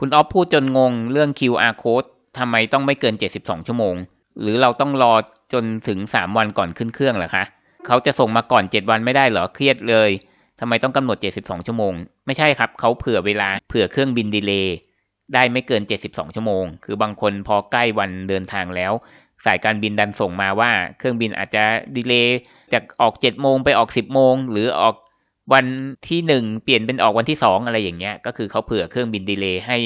คุณออฟพูดจนงงเรื่อง QR code ทำไมต้องไม่เกิน 72 ชั่วโมง หรือเราต้องรอจนถึง 3 วันก่อนขึ้นเครื่องเหรอคะเขาจะส่งมาก่อน 7 วันไม่ได้เหรอเครียดเลยทำไมต้องกำหนด 72 ชั่วโมง ไม่ใช่ครับเขาเผื่อเวลาเผื่อเครื่องบินดีเลย์ได้ไม่เกิน 72 ชั่วโมง คือบางคนพอใกล้วันเดินทางแล้ว สายการบินดันส่งมาว่า เครื่องบินอาจจะดีเลย์จากออก 7 โมงไปออก 10 โมง หรือออก วันที่1เปลี่ยนเป็นออกวันที่2องอะไรอย่างเงี้ย ก็คือเขาเผื่อเครื่องบินดีเลย์ให้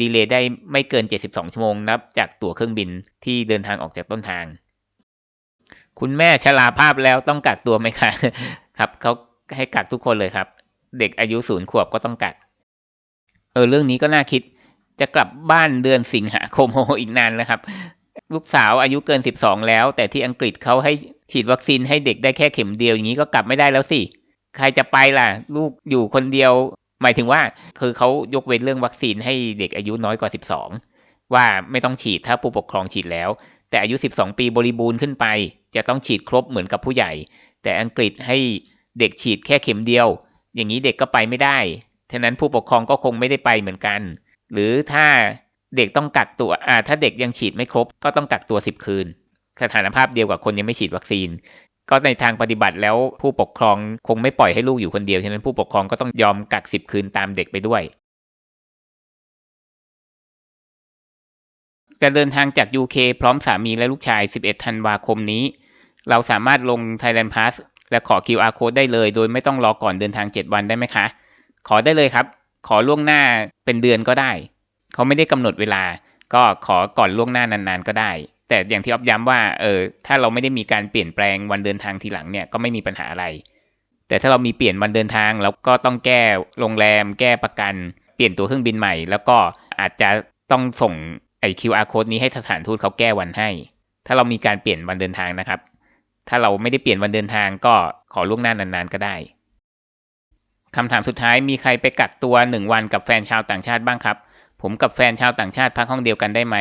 ดีเลย์ได้ไม่เกิน 72 ชั่วโมงนับจากตั๋วเครื่องบินที่เดินทางออกจากต้นทาง คุณแม่ชราภาพแล้วต้องกักตัวไหมคะครับเขาให้กักทุกคนเลยครับ เด็กอายุศูนย์ขวบก็ต้องกัก เออเรื่องนี้ก็น่าคิดจะกลับบ้านเดือนสิงหาคมโออีกนานแล้วครับ ลูกสาวอายุเกิน 12 แล้ว แต่ที่อังกฤษเขาให้ฉีดวัคซีนให้เด็กได้แค่เข็มเดียวอย่างนี้ก็กลับไม่ได้แล้วสิ ใครจะไปล่ะ ลูกอยู่คนเดียว หมายถึงว่า คือเขายกเว้นเรื่องวัคซีนให้เด็กอายุน้อยกว่า 12 ว่าไม่ต้องฉีดถ้าผู้ปกครองฉีดแล้ว แต่อายุ 12 ปีบริบูรณ์ขึ้นไป จะต้องฉีดครบเหมือนกับผู้ใหญ่ แต่อังกฤษให้เด็กฉีดแค่เข็มเดียว อย่างนี้เด็กก็ไปไม่ได้ฉะนั้นผู้ปกครองก็คงไม่ได้ไปเหมือนกัน หรือถ้าเด็กต้องกักตัวอ่าถ้าเด็กยังฉีดไม่ครบ ก็ต้องกักตัว 10 คืน สถานภาพเดียวกับคนยังไม่ฉีดวัคซีน ก็ในทางปฏิบัติแล้วผู้ปกครองคงไม่ปล่อยให้ลูกอยู่คนเดียว ฉะนั้นผู้ปกครองก็ต้องยอมกัก10คืนตามเด็กไปด้วย การเดินทางจาก UK พร้อมสามีและลูกชาย 11 ธันวาคมนี้ เราสามารถลง Thailand Pass และขอ QR code ได้เลย โดยไม่ต้องรอก่อนเดินทาง 7 วันได้ไหมคะ ขอได้เลยครับ ขอล่วงหน้าเป็นเดือนก็ได้ เขาไม่ได้กำหนดเวลา ก็ขอก่อนล่วงหน้านานๆก็ได้ แต่อย่างที่ออฟย้ำว่าเออถ้าเราไม่ได้มีการเปลี่ยนแปลงวันเดินทางทีหลังเนี่ยก็ไม่มีปัญหาอะไร แต่ถ้าเรามีเปลี่ยนวันเดินทางแล้วก็ต้องแก้โรงแรม แก้ประกัน เปลี่ยนตัวเครื่องบินใหม่ แล้วก็อาจจะต้องส่งไอ QR code นี้ให้สถานทูตเขาแก้วันให้ ถ้าเรามีการเปลี่ยนวันเดินทางนะครับ ถ้าเราไม่ได้เปลี่ยนวันเดินทางก็ขอล่วงหน้านานๆก็ได้คำถามสุดท้ายมีใครไปกักตัวหนึ่งวันกับแฟนชาวต่างชาติบ้างครับ ผมกับแฟนชาวต่างชาติพักห้องเดียวกันได้ไหม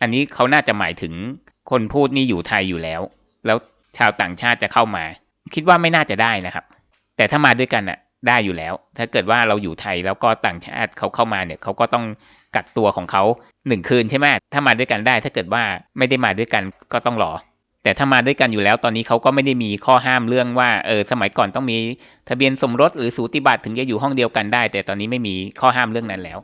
อันนี้เขาน่าจะหมายถึงคนพูดนี่อยู่ไทยอยู่แล้ว แล้วชาวต่างชาติจะเข้ามา คิดว่าไม่น่าจะได้นะครับ แต่ถ้ามาด้วยกันอะได้อยู่แล้ว ถ้าเกิดว่าเราอยู่ไทยแล้วก็ต่างชาติเขาเข้ามาเนี่ยเขาก็ต้องกักตัวของเขาหนึ่งคืนใช่ไหมถ้ามาด้วยกันได้ ถ้าเกิดว่าไม่ได้มาด้วยกันก็ต้องรอ แต่ถ้ามาด้วยกันอยู่แล้วตอนนี้เขาก็ไม่ได้มีข้อห้ามเรื่องว่าเออสมัยก่อนต้องมีทะเบียนสมรสหรือสูติบัตรถึงจะอยู่ห้องเดียวกันได้ แต่ตอนนี้ไม่มีข้อห้ามเรื่องนั้นแล้ว